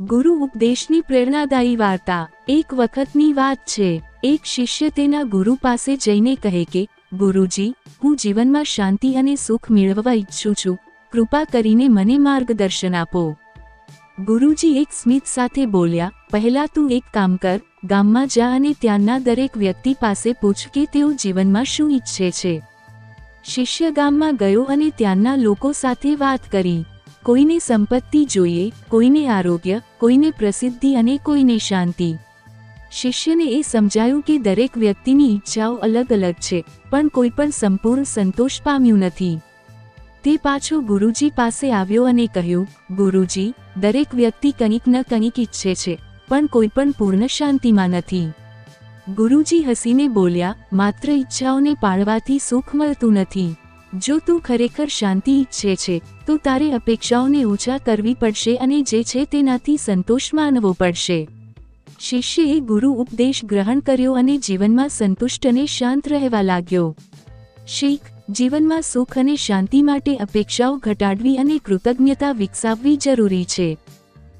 ગુરુ ઉપદેશની પ્રેરણાદાયી વાર્તા. એક વખતની વાત છે. એક શિષ્ય તેના ગુરુ પાસે જઈને કહે કે, ગુરુજી, હું જીવનમાં શાંતિ અને સુખ મેળવવા ઈચ્છું છું. કૃપા કરીને મને માર્ગદર્શન આપો. ગુરુજી એક સ્મિત સાથે બોલ્યા, પહેલા તું એક કામ કર. ગામમાં જા અને ત્યાંના દરેક વ્યક્તિ પાસે પૂછ કે તેઓ જીવનમાં શું ઈચ્છે છે. શિષ્ય ગામમાં ગયો અને ત્યાંના લોકો સાથે વાત કરી. કોઈને સંપત્તિ જોઈએ, કોઈને આરોગ્ય, કોઈને પ્રસિદ્ધિ અને કોઈને શાંતિ. શિષ્યને એ સમજાયું કે દરેક વ્યક્તિની ઈચ્છાઓ અલગ અલગ છે, પણ કોઈ પણ સંપૂર્ણ સંતોષ પામ્યું નથી. તે પાછો ગુરુજી પાસે આવ્યો અને કહ્યું, ગુરુજી, દરેક વ્યક્તિ કંઈક ન કંઈક ઈચ્છે છે, પણ કોઈ પણ પૂર્ણ શાંતિમાં નથી. ગુરુજી હસીને બોલ્યા, માત્ર ઈચ્છાઓને પાળવાથી સુખ મળતું નથી. જો તું ખરેખર શાંતિ ઈચ્છે છે, તો તારે અપેક્ષાઓને ઓછા કરવી પડશે અને જે છે તેનાથી સંતોષ માનવો પડશે. શિષ્યએ ગુરુ ઉપદેશ ગ્રહણ કર્યો અને જીવનમાં સંતુષ્ટ અને શાંત રહેવા લાગ્યો. શીખ, જીવનમાં સુખ અને શાંતિ માટે અપેક્ષાઓ ઘટાડવી અને કૃતજ્ઞતા વિકસાવવી જરૂરી છે.